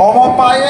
ออกมาไปเอ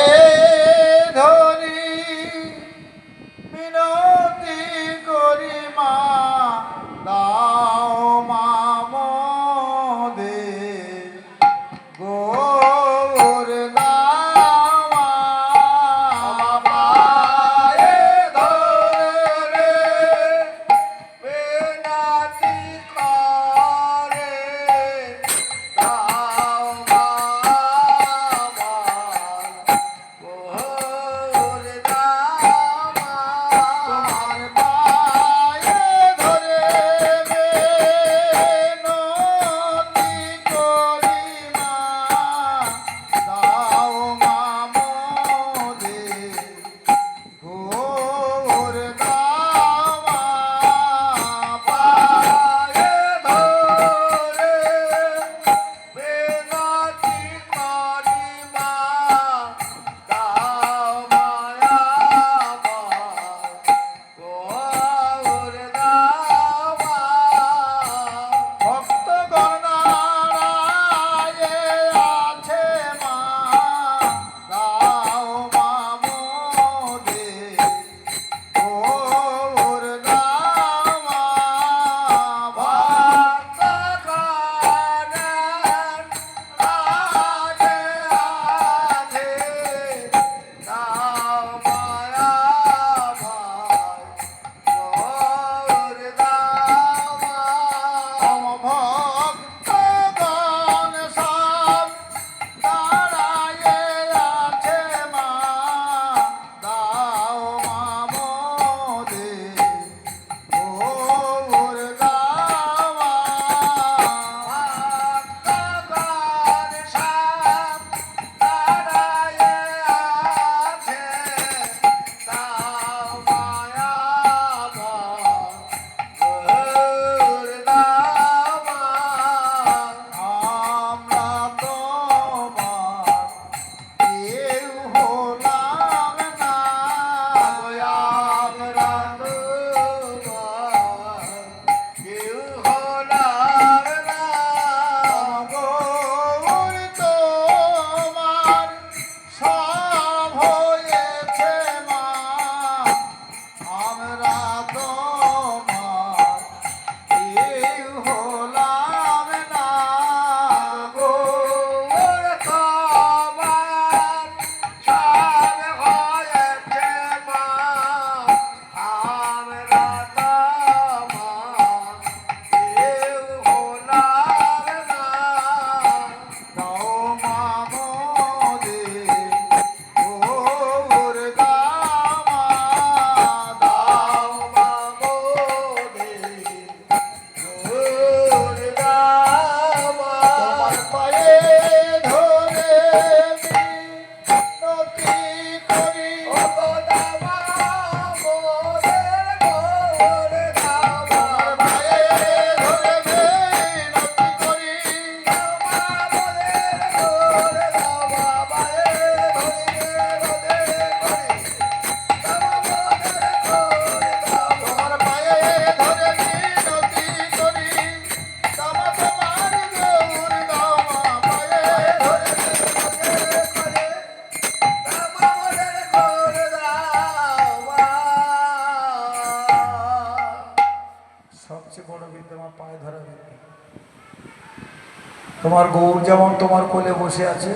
তোমার গৌর যেমন তোমার কোলে বসে আছে,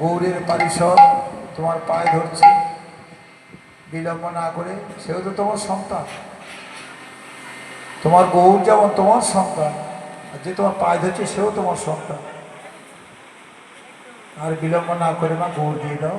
গৌরের পারিসর তোমার পায়ে ধরছে, বিলম্ব না করে, সেও তো তোমার সন্তান। তোমার গৌর যেমন তোমার সন্তান, আর যে তোমার পায়ে ধরছে সেও তোমার সন্তান। আর বিলম্ব না করে মা গৌর দিয়ে দাও।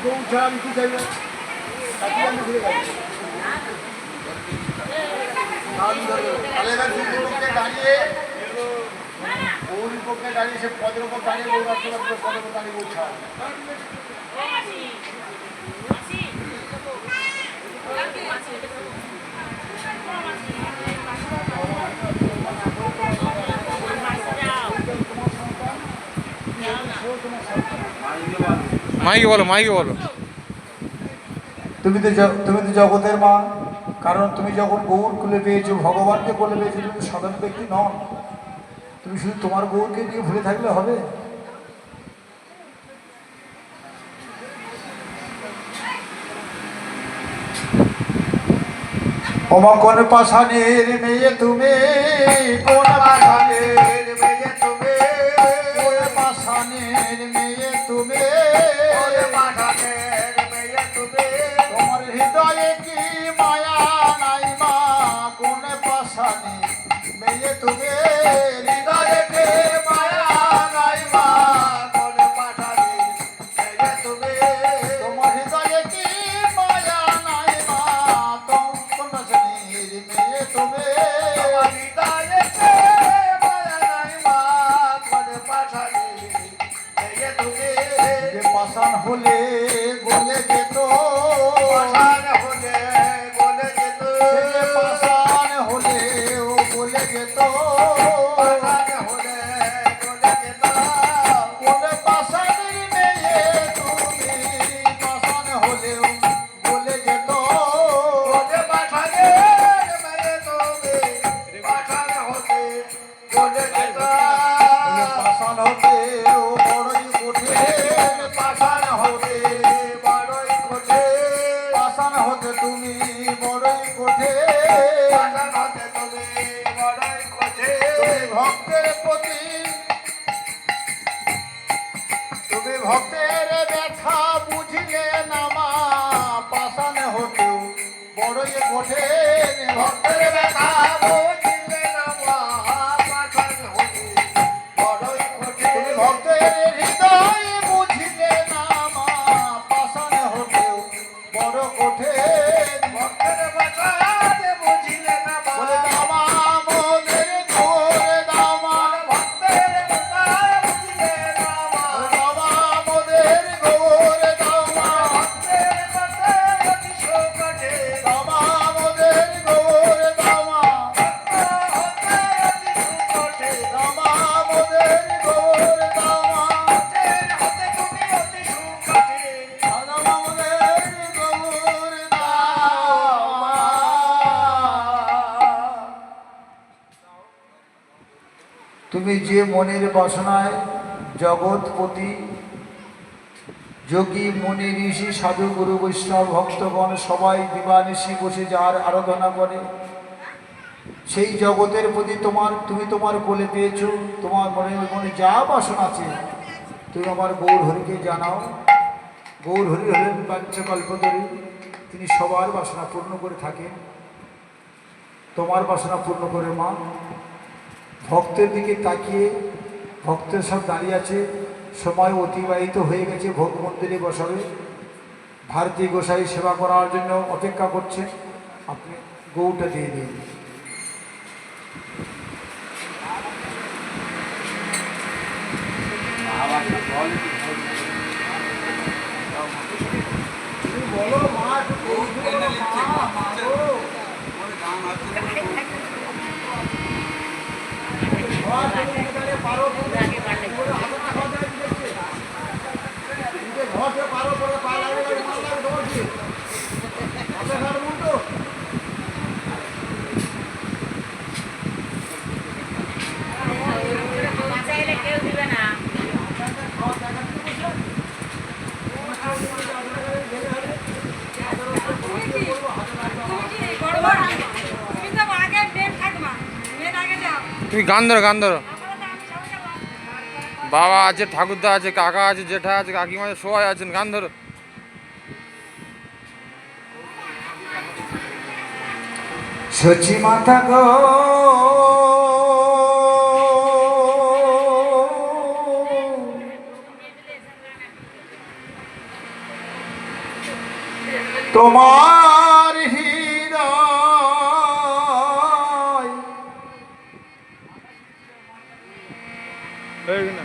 আমি কি চাইব কাটিয়ে আমি ঘুরে দাঁড়িয়ে পক্ষে দাঁড়িয়ে সে পদের উপর দাঁড়িয়ে ওর পদের উপর দাঁড়িয়ে ওর মাইকে বলো মাইকে বলো। তুমি তো তুমি তো জগতের মা। কারণ তুমি যখন গৌর খুলে পেয়েছ, ভগবানকে কোলে পেয়েছ, তুমি সাধারণ ব্যক্তি নন তুমি শুধু তোমার গৌরকে নিয়ে ভুলে থাকলে হবে? ওমা কোন পাশানের মেয়ে তুমি কোন পাশানের মেয়ে বাসনায় জগৎপতি যোগী, মুনি, ঋষি, সাধু, গুরু, বৈষ্ণব, ভক্তগণ সবাই দিবানিশি বসে যার আরাধনা করে। সেই জগতের প্রতি তোমার, তুমি তোমার কোলে পেয়েছ, তোমার মনে মনে যা বাসনা আছে, তুমি আমার গৌর হরিকে জানাও। গৌর হরি হলেন পাঞ্চকল্পতরী তিনি সবার বাসনা পূর্ণ করে থাকেন। তোমার বাসনা পূর্ণ করে মা। ভক্তের দিকে তাকিয়ে ভক্তের সব দাঁড়িয়ে আছে। সময় অতিবাহিত হয়ে গেছে ভোগ মন্দিরে বসাবে। ভারতী গোসাই সেবা করার জন্য অপেক্ষা করছে। আপনি গৌটা দিয়ে দিন। বলো মা বাঁচাইলে কেউ দিবে না তুমি তো আগে মেন থাকবা মেন আগে যাও তুমি গান ধরো গান ধরো। বাবা আছে, ঠাকুরদা আছে, কাকা আছে, জেঠা আছে, কাকিমা আছে, সবাই আছেন, গান ধরো। সচি মাতা গো। তোমার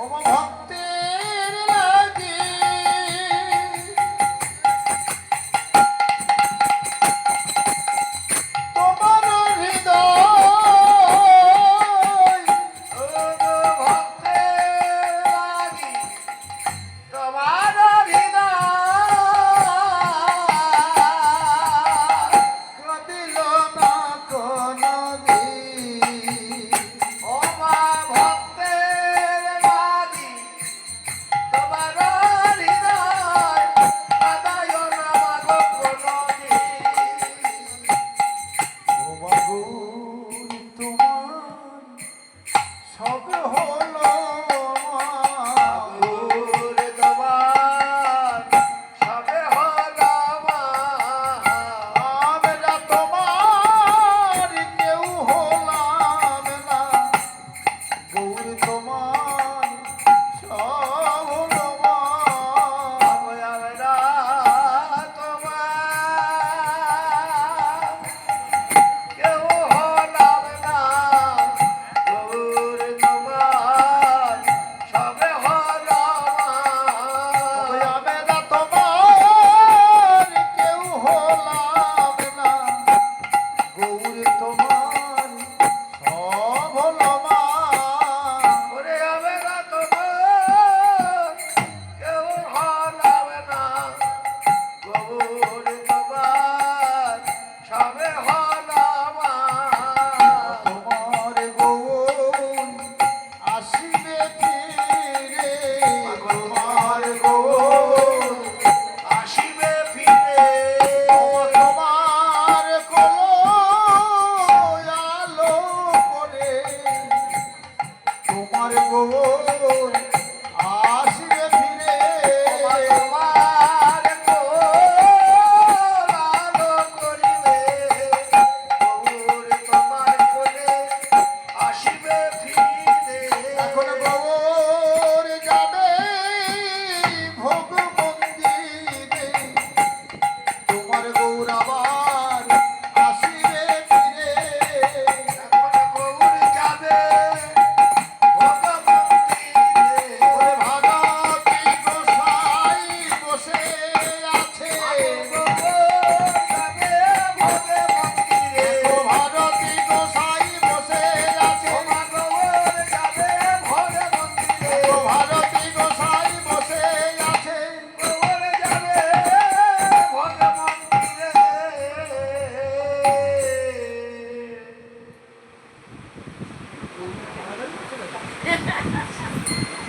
Oh, my God. 好个好老。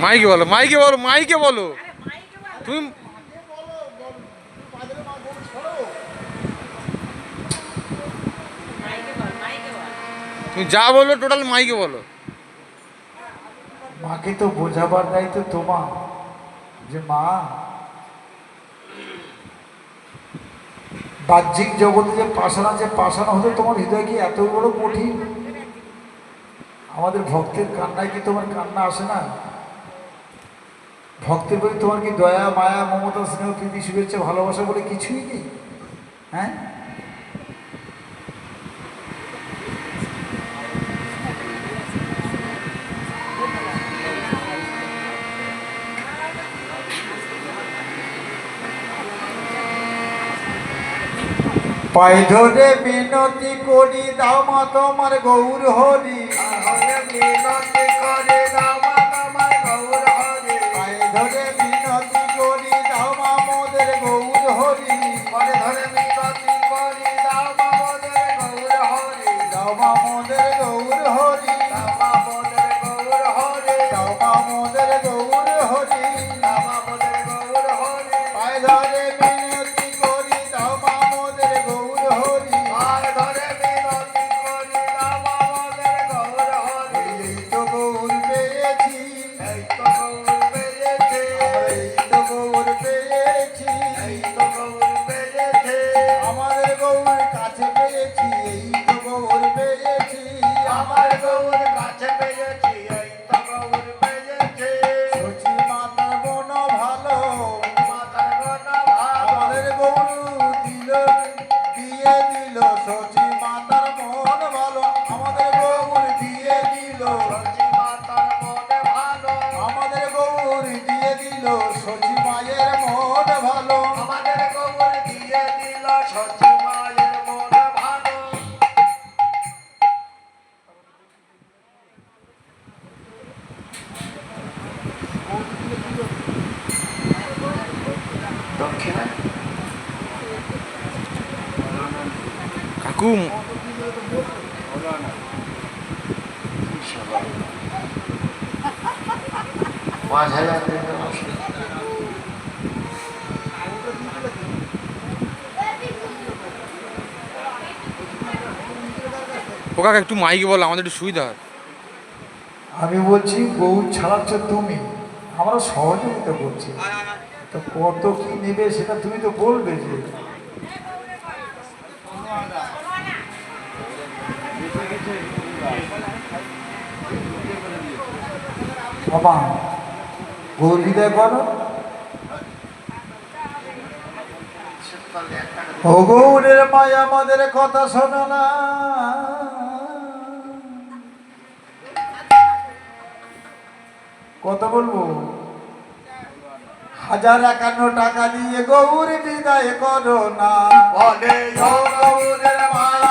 মাইকে বলো মাইকে বলো মাইকে বলো। তুমি তুমি যা বলো টোটাল মাইকে বলো। মাকে তো বোঝাবার নাই তো তোমার, যে মা বাহ্যিক জগতে যে পাশানা যে পাশানা হতো তোমার হৃদয় কি এত বড় কঠিন? আমাদের ভক্তের কান্নায় কি তোমার কান্না আসে না? ভক্তের প্রতি তোমার কি দয়া, মায়া, মমতা, স্নেহ, প্রীতি, শুভেচ্ছা, ভালোবাসা বলে কিছুই নেই? হ্যাঁ? পায়ে ধরে বিনতি করি দাও মা তোমার গৌর হরি। বিনতি করে আসে। ও একটু মাইকে বলো, আমাদের একটু সুবিধা হয়। আমি বলছি গৌর ছাড়াচ্ছ তুমি। আমরা সহযোগিতা করছি। তো কত কি নেবে সেটা তুমি তো বলবে যে হৃদয় করো। গৌরের মায়া আমাদের কথা শোনো না। কত বলব? হাজার একান্ন টাকা দিয়ে গৌর বিদায় করো না। বলে গৌরের মায়া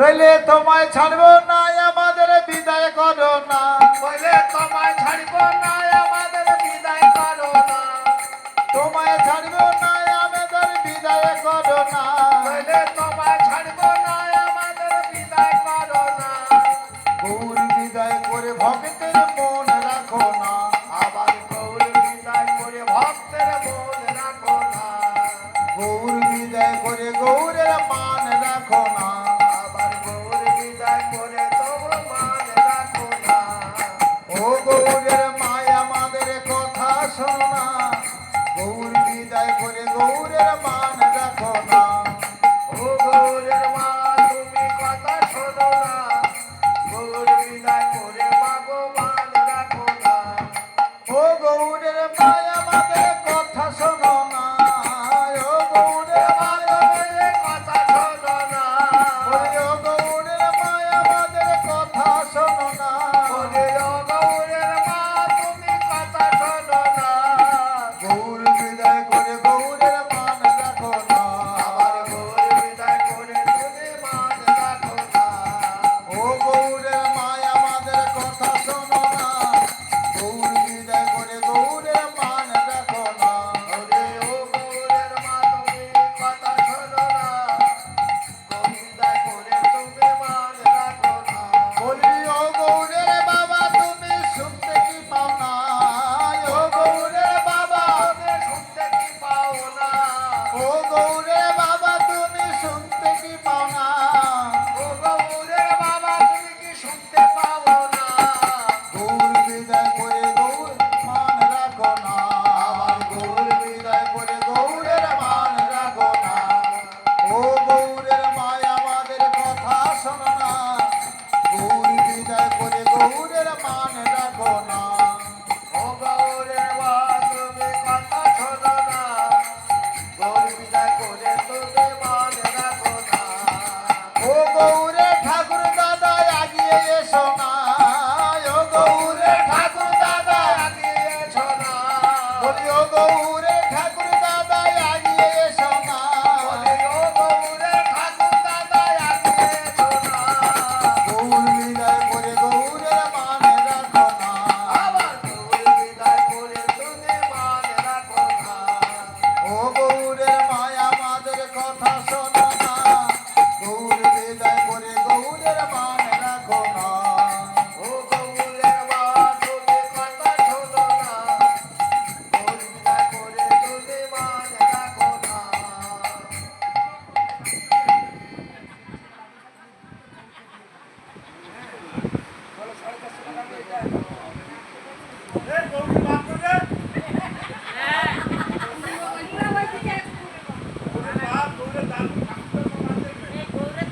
নইলে তোমায় ছাড়বো না আমাদের বিদায় করো না। বলে তোমায় ছাড়ব না আমাদের বিদায় করো না। তোমায় ছাড়বো না আমাদের বিদায় করো না। বলে তোমায় ছাড়ব না আমাদের বিদায় করো না। গৌর বিদায় করে ভক্তের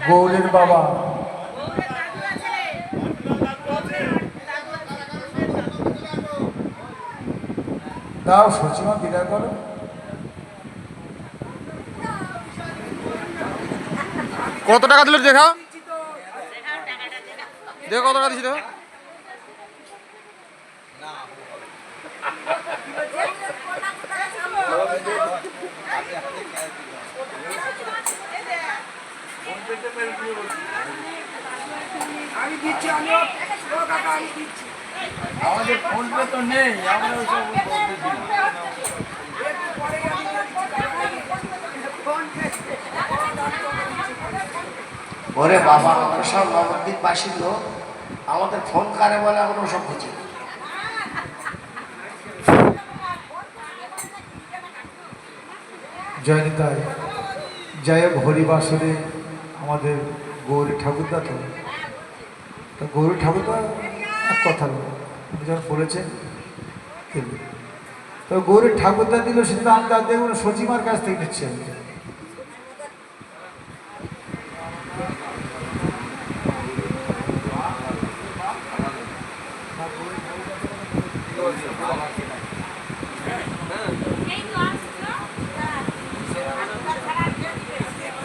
গৌরের বাবা। দাও সচিমা বিদায় করো। কত টাকা দিল দেখা দেখো কত টাকা দিছি আমি দিচ্ছি আমি ও কাকা আমি দিচ্ছি আমাদের ফোন পে তো নেই। আমরা ওইসব ওরে বাবা আমরা সব নবদ্বীপ বাসীর লোক। আমাদের ফোন কারে বলে আমরা ওসব বুঝি। জয়নিতায় জয় হোক হরিবাসরে আমাদের গৌরী ঠাকুরদা তো তো গৌরী ঠাকুরদা এক কথা যখন বলেছেন দিল। তো গৌরী ঠাকুরদা দিল সেটা আমরা দেখুন সচিমার কাছ থেকে নিচ্ছে